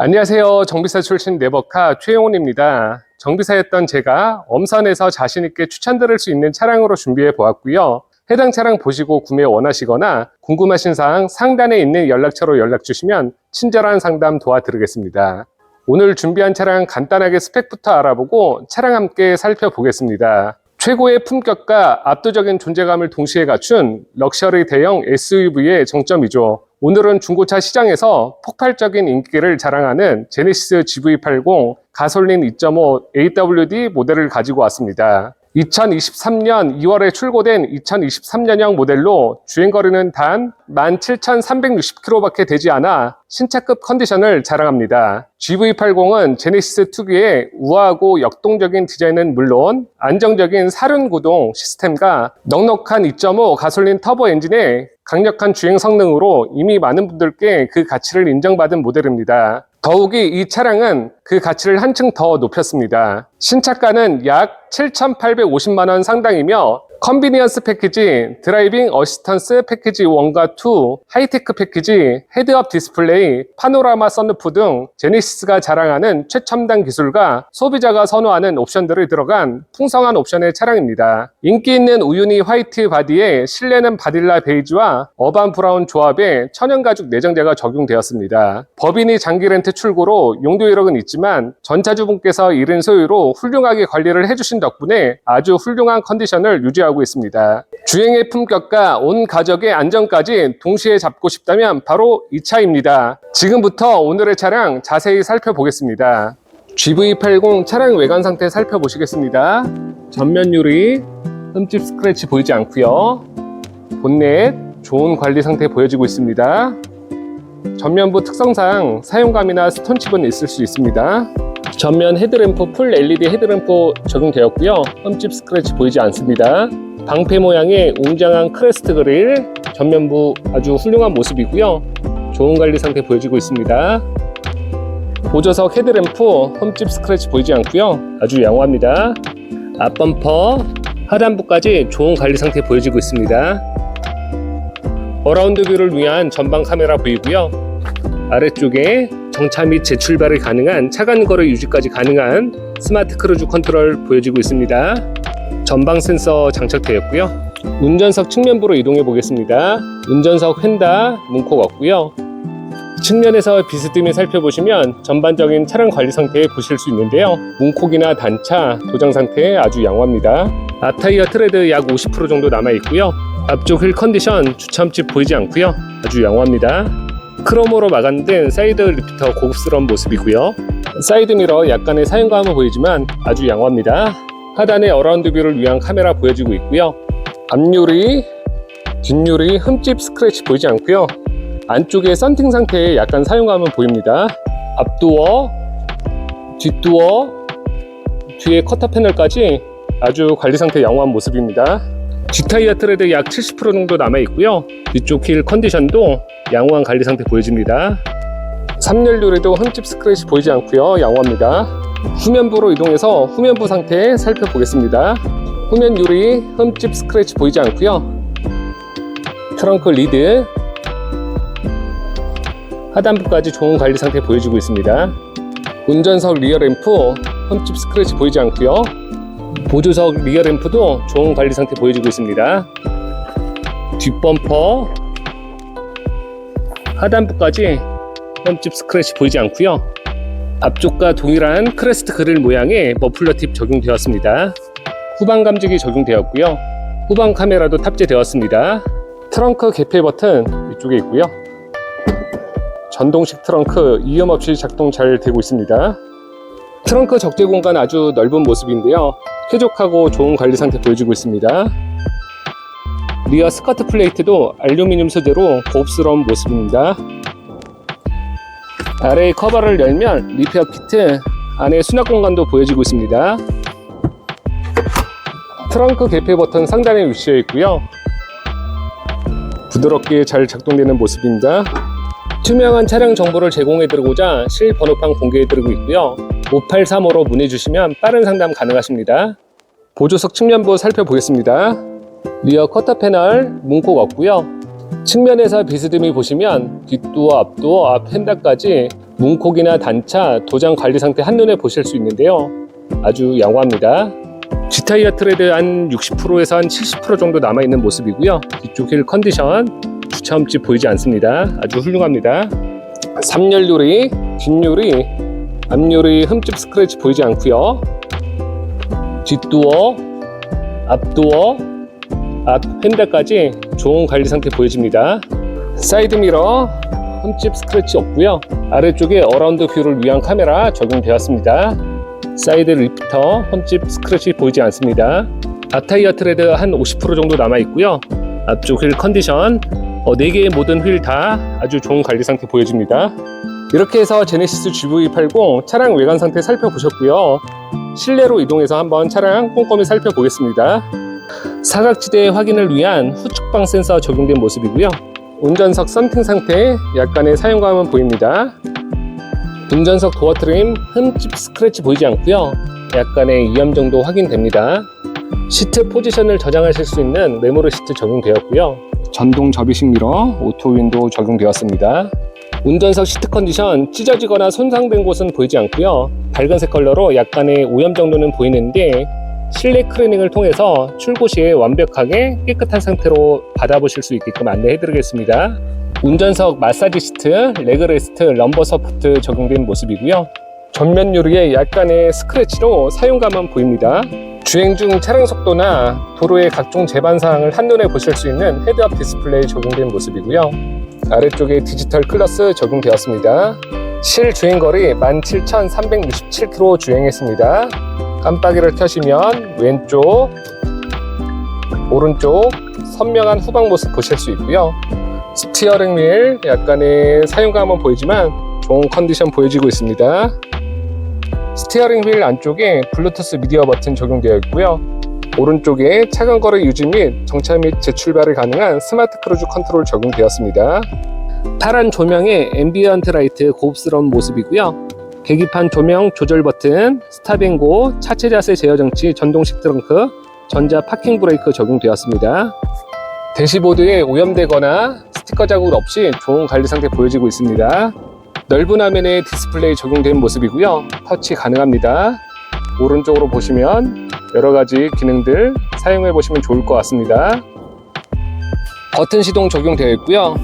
안녕하세요. 정비사 출신 네버카 최용훈입니다. 정비사였던 제가 엄선에서 자신있게 추천드릴 수 있는 차량으로 준비해 보았고요. 해당 차량 보시고 구매 원하시거나 궁금하신 사항 상단에 있는 연락처로 연락 주시면 친절한 상담 도와드리겠습니다. 오늘 준비한 차량 간단하게 스펙부터 알아보고 차량 함께 살펴보겠습니다. 최고의 품격과 압도적인 존재감을 동시에 갖춘 럭셔리 대형 SUV의 정점이죠. 오늘은 중고차 시장에서 폭발적인 인기를 자랑하는 제네시스 GV80 가솔린 2.5 AWD 모델을 가지고 왔습니다. 2023년 2월에 출고된 2023년형 모델로 주행거리는 단 17,360km밖에 되지 않아 신차급 컨디션을 자랑합니다. GV80은 제네시스 특유의 우아하고 역동적인 디자인은 물론 안정적인 사륜 구동 시스템과 넉넉한 2.5 가솔린 터보 엔진의 강력한 주행 성능으로 이미 많은 분들께 그 가치를 인정받은 모델입니다. 더욱이 이 차량은 그 가치를 한층 더 높였습니다. 신차가는 약 7,850만 원 상당이며 컨비니언스 패키지, 드라이빙 어시스턴스 패키지 1과 2, 하이테크 패키지, 헤드업 디스플레이, 파노라마 썬루프 등 제네시스가 자랑하는 최첨단 기술과 소비자가 선호하는 옵션들이 들어간 풍성한 옵션의 차량입니다. 인기 있는 우유니 화이트 바디에 실내는 바딜라 베이지와 어반 브라운 조합의 천연 가죽 내장재가 적용되었습니다. 법인이 장기 렌트 출고로 용도 이력은 있지만 전차주분께서 이른 소유로 훌륭하게 관리를 해주신 덕분에 아주 훌륭한 컨디션을 유지하고 있습니다. 주행의 품격과 온 가족의 안전까지 동시에 잡고 싶다면 바로 이 차입니다. 지금부터 오늘의 차량 자세히 살펴보겠습니다. GV80 차량 외관 상태 살펴보시겠습니다. 전면 유리, 흠집 스크래치 보이지 않고요. 본넷 좋은 관리 상태 보여지고 있습니다. 전면부 특성상 사용감이나 스톤칩은 있을 수 있습니다. 전면 헤드램프 풀 LED 헤드램프 적용되었고요. 흠집 스크래치 보이지 않습니다. 방패 모양의 웅장한 크레스트 그릴 전면부 아주 훌륭한 모습이고요. 좋은 관리 상태 보여지고 있습니다. 보조석 헤드램프 흠집 스크래치 보이지 않고요. 아주 양호합니다. 앞범퍼 하단부까지 좋은 관리 상태 보여지고 있습니다. 어라운드 뷰를 위한 전방 카메라 보이고요. 아래쪽에 정차 및 재출발이 가능한 차간 거리 유지까지 가능한 스마트 크루즈 컨트롤 보여지고 있습니다. 전방 센서 장착되었고요. 운전석 측면부로 이동해 보겠습니다. 운전석 휀다 문콕 없고요. 측면에서 비스듬히 살펴보시면 전반적인 차량 관리 상태 보실 수 있는데요. 문콕이나 단차, 도장 상태 아주 양호합니다. 앞타이어 트레드 약 50% 정도 남아 있고요. 앞쪽 휠 컨디션 주참집 보이지 않고요. 아주 양호합니다. 크롬으로 마감된 사이드 리피터 고급스러운 모습이고요. 사이드 미러 약간의 사용감은 보이지만 아주 양호합니다. 하단에 어라운드 뷰를 위한 카메라 보여지고 있고요. 앞유리, 뒷유리 흠집 스크래치 보이지 않고요. 안쪽에 썬팅 상태에 약간 사용감은 보입니다. 앞도어, 뒷도어, 뒤에 커터 패널까지 아주 관리 상태 양호한 모습입니다. 뒷타이어 트레드 약 70% 정도 남아 있고요. 뒤쪽 휠 컨디션도 양호한 관리 상태 보여집니다. 3열 유리도 흠집 스크래치 보이지 않고요. 양호합니다. 후면부로 이동해서 후면부 상태 살펴보겠습니다. 후면 유리 흠집 스크래치 보이지 않고요. 트렁크 리드 하단부까지 좋은 관리 상태 보여지고 있습니다. 운전석 리어 램프 흠집 스크래치 보이지 않고요. 보조석 리어 램프도 좋은 관리 상태 보여지고 있습니다. 뒷범퍼 하단부까지 흠집 스크래치 보이지 않고요. 앞쪽과 동일한 크레스트 그릴 모양의 머플러 팁 적용되었습니다. 후방 감지기 적용되었고요. 후방 카메라도 탑재되었습니다. 트렁크 개폐 버튼 이쪽에 있고요. 전동식 트렁크 이음 없이 작동 잘 되고 있습니다. 트렁크 적재 공간 아주 넓은 모습인데요. 쾌적하고 좋은 관리 상태 보여지고 있습니다. 리어 스커트 플레이트도 알루미늄 소재로 고급스러운 모습입니다. 아래 커버를 열면 리페어 키트 안에 수납 공간도 보여지고 있습니다. 트렁크 개폐 버튼 상단에 위치해 있고요. 부드럽게 잘 작동되는 모습입니다. 투명한 차량 정보를 제공해 드리고자 실 번호판 공개해 드리고 있고요. 5835로 문의 주시면 빠른 상담 가능하십니다. 보조석 측면부 살펴보겠습니다. 리어 커터 패널 문콕 없고요. 측면에서 비스듬히 보시면 뒷도어, 앞도어, 앞 휀다까지 문콕이나 단차, 도장 관리 상태 한눈에 보실 수 있는데요. 아주 양호합니다. G타이어 트레드 한 60%에서 한 70% 정도 남아있는 모습이고요. 뒤쪽 휠 컨디션 주차 흠집 보이지 않습니다. 아주 훌륭합니다. 3열 유리, 뒷유리, 앞유리 흠집 스크래치 보이지 않고요. 뒷도어, 앞도어, 앞 핸들까지 좋은 관리 상태 보여집니다. 사이드 미러 흠집 스크래치 없고요. 아래쪽에 어라운드 뷰를 위한 카메라 적용되었습니다. 사이드 리프터 흠집 스크래치 보이지 않습니다. 앞 타이어 트레드 한 50% 정도 남아 있고요. 앞쪽 휠 컨디션 어, 4개의 모든 휠 다 아주 좋은 관리 상태 보여집니다. 이렇게 해서 제네시스 GV80 차량 외관 상태 살펴보셨고요. 실내로 이동해서 한번 차량 꼼꼼히 살펴보겠습니다. 사각지대 확인을 위한 후측방 센서 적용된 모습이고요. 운전석 썬팅 상태 약간의 사용감은 보입니다. 운전석 도어 트림 흠집 스크래치 보이지 않고요. 약간의 이염 정도 확인됩니다. 시트 포지션을 저장하실 수 있는 메모리 시트 적용되었고요. 전동 접이식 미러 오토 윈도우 적용되었습니다. 운전석 시트 컨디션 찢어지거나 손상된 곳은 보이지 않고요. 밝은색 컬러로 약간의 오염 정도는 보이는데 실내 클리닝을 통해서 출고 시에 완벽하게 깨끗한 상태로 받아보실 수 있게끔 안내해 드리겠습니다. 운전석 마사지 시트, 레그레스트, 럼버 서포트 적용된 모습이고요. 전면 유리에 약간의 스크래치로 사용감은 보입니다. 주행 중 차량 속도나 도로의 각종 제반 사항을 한눈에 보실 수 있는 헤드업 디스플레이 적용된 모습이고요. 아래쪽에 디지털 클러스 적용되었습니다. 실 주행거리 17,367km 주행했습니다. 깜빡이를 켜시면 왼쪽, 오른쪽 선명한 후방 모습 보실 수 있고요. 스티어링 휠 약간의 사용감은 보이지만 좋은 컨디션 보여지고 있습니다. 스티어링 휠 안쪽에 블루투스 미디어 버튼 적용되어 있고요. 오른쪽에 차간 거리 유지 및 정차 및 재출발이 가능한 스마트 크루즈 컨트롤 적용되었습니다. 파란 조명의 앰비언트 라이트 고급스러운 모습이고요. 계기판 조명 조절 버튼, 스탑앤고, 차체 자세 제어 장치, 전동식 트렁크, 전자 파킹 브레이크 적용되었습니다. 대시보드에 오염되거나 스티커 자국 없이 좋은 관리 상태 보여지고 있습니다. 넓은 화면에 디스플레이 적용된 모습이고요. 터치 가능합니다. 오른쪽으로 보시면 여러 가지 기능들 사용해 보시면 좋을 것 같습니다. 버튼 시동 적용되어 있고요.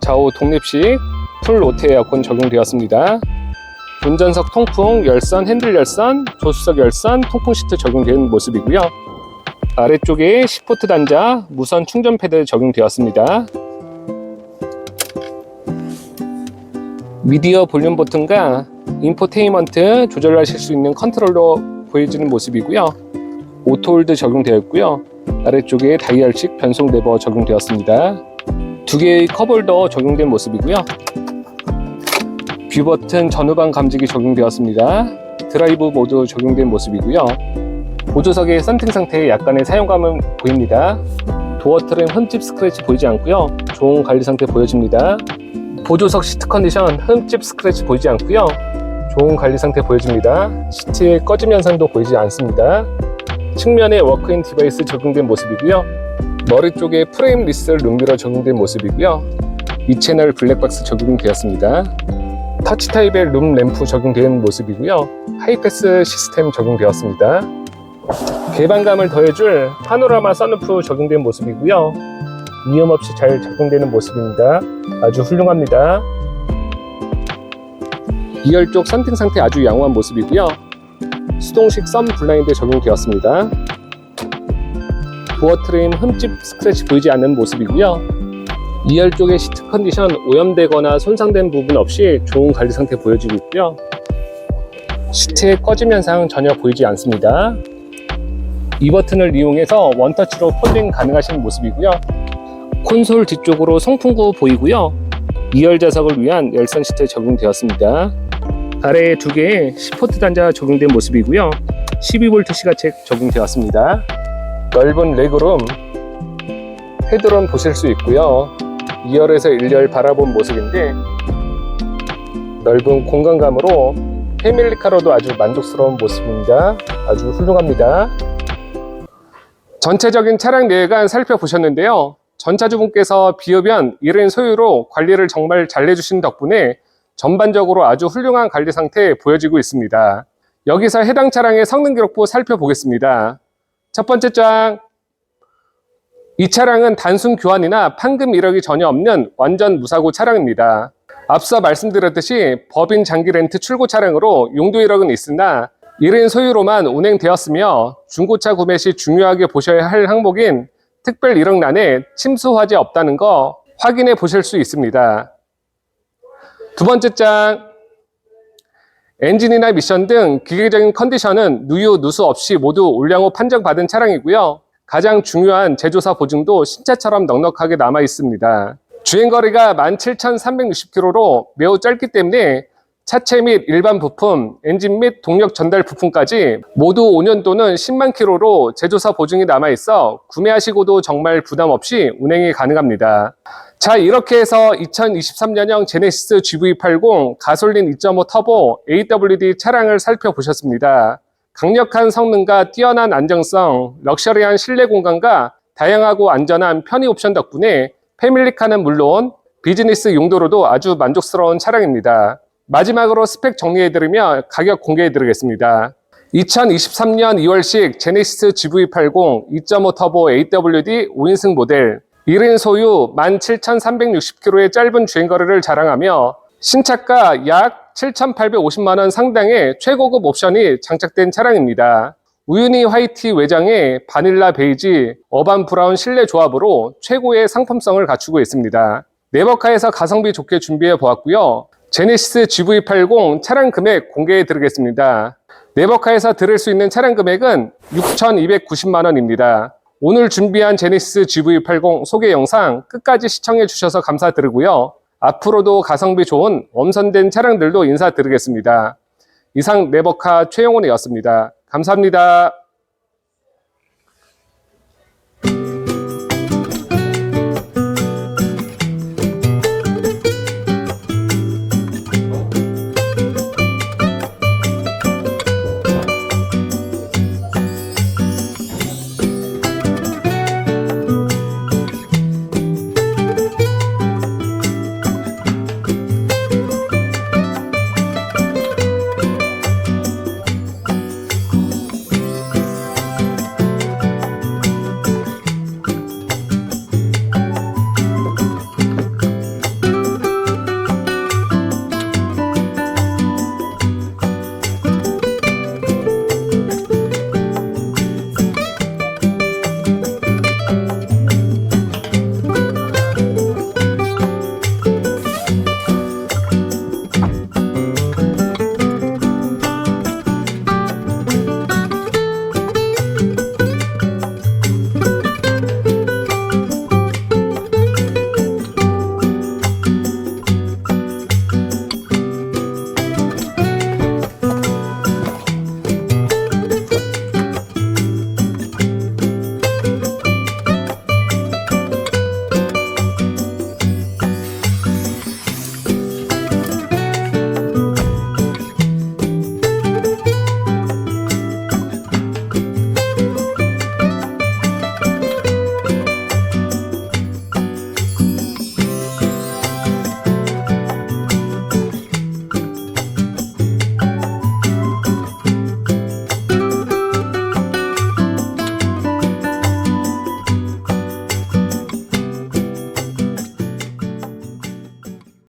좌우 독립식 풀 로트 에어컨 적용되었습니다. 운전석 통풍, 열선, 핸들 열선, 조수석 열선, 통풍 시트 적용된 모습이고요. 아래쪽에 10포트 단자, 무선 충전 패드 적용되었습니다. 미디어 볼륨 버튼과 인포테인먼트 조절하실 수 있는 컨트롤러 보여지는 모습이고요. 오토홀드 적용되었고요. 아래쪽에 다이얼식 변속 레버 적용되었습니다. 두 개의 컵홀더 적용된 모습이고요. 뷰 버튼 전후방 감지기 적용되었습니다. 드라이브 모드 적용된 모습이고요. 보조석의 썬팅 상태에 약간의 사용감은 보입니다. 도어 트램 흠집 스크래치 보이지 않고요. 좋은 관리 상태 보여집니다. 보조석 시트 컨디션 흠집 스크래치 보이지 않고요. 좋은 관리 상태 보여집니다. 시트의 꺼짐 현상도 보이지 않습니다. 측면에 워크인 디바이스 적용된 모습이고요. 머리 쪽에 프레임 리셀 룸미러 적용된 모습이고요. 2채널 블랙박스 적용되었습니다. 터치 타입의 룸 램프 적용된 모습이고요. 하이패스 시스템 적용되었습니다. 개방감을 더해줄 파노라마 선루프 적용된 모습이고요. 위험 없이 잘 작동되는 모습입니다. 아주 훌륭합니다. 2열 쪽 선팅 상태 아주 양호한 모습이고요. 수동식 썬 블라인드 적용되었습니다. 도어 트림 흠집 스크래치 보이지 않는 모습이고요. 2열 쪽의 시트 컨디션 오염되거나 손상된 부분 없이 좋은 관리 상태 보여지고 있고요. 시트의 꺼짐 현상 전혀 보이지 않습니다. 이 버튼을 이용해서 원터치로 폴딩 가능하신 모습이고요. 콘솔 뒤쪽으로 송풍구 보이고요. 2열 좌석을 위한 열선 시트 적용되었습니다. 아래에 두 개의 10포트 단자 적용된 모습이고요. 12V 시가책 적용되었습니다. 넓은 레그룸, 헤드룸 보실 수 있고요. 2열에서 1열 바라본 모습인데 넓은 공간감으로 패밀리카로도 아주 만족스러운 모습입니다. 아주 훌륭합니다. 전체적인 차량 내외관 살펴보셨는데요. 전차주분께서 비흡연 1인 소유로 관리를 정말 잘 해주신 덕분에 전반적으로 아주 훌륭한 관리 상태 보여지고 있습니다. 여기서 해당 차량의 성능 기록부 살펴보겠습니다. 첫 번째 장. 이 차량은 단순 교환이나 판금 이력이 전혀 없는 완전 무사고 차량입니다. 앞서 말씀드렸듯이 법인 장기 렌트 출고 차량으로 용도 이력은 있으나 1인 소유로만 운행되었으며 중고차 구매 시 중요하게 보셔야 할 항목인 특별 이력란에 침수 화재 없다는 거 확인해 보실 수 있습니다. 두 번째 장. 엔진이나 미션 등 기계적인 컨디션은 누유, 누수 없이 모두 올량 후 판정받은 차량이고요. 가장 중요한 제조사 보증도 신차처럼 넉넉하게 남아 있습니다. 주행거리가 17,360km로 매우 짧기 때문에 차체 및 일반 부품, 엔진 및 동력 전달 부품까지 모두 5년 또는 10만 킬로로 제조사 보증이 남아 있어 구매하시고도 정말 부담 없이 운행이 가능합니다. 자, 이렇게 해서 2023년형 제네시스 GV80 가솔린 2.5 터보 AWD 차량을 살펴보셨습니다. 강력한 성능과 뛰어난 안정성, 럭셔리한 실내 공간과 다양하고 안전한 편의 옵션 덕분에 패밀리카는 물론 비즈니스 용도로도 아주 만족스러운 차량입니다. 마지막으로 스펙 정리해드리며 가격 공개해드리겠습니다. 2023년 2월식 제네시스 GV80 2.5 터보 AWD 5인승 모델 1인 소유 17,360km의 짧은 주행거리를 자랑하며 신차가 약 7,850만원 상당의 최고급 옵션이 장착된 차량입니다. 우유니 화이트 외장에 바닐라 베이지, 어반 브라운 실내 조합으로 최고의 상품성을 갖추고 있습니다. 네버카에서 가성비 좋게 준비해 보았고요. 제네시스 GV80 차량 금액 공개해 드리겠습니다. 네버카에서 들을 수 있는 차량 금액은 6,290만원입니다. 오늘 준비한 제네시스 GV80 소개 영상 끝까지 시청해 주셔서 감사드리고요. 앞으로도 가성비 좋은 엄선된 차량들도 인사드리겠습니다. 이상 네버카 최영훈이었습니다. 감사합니다.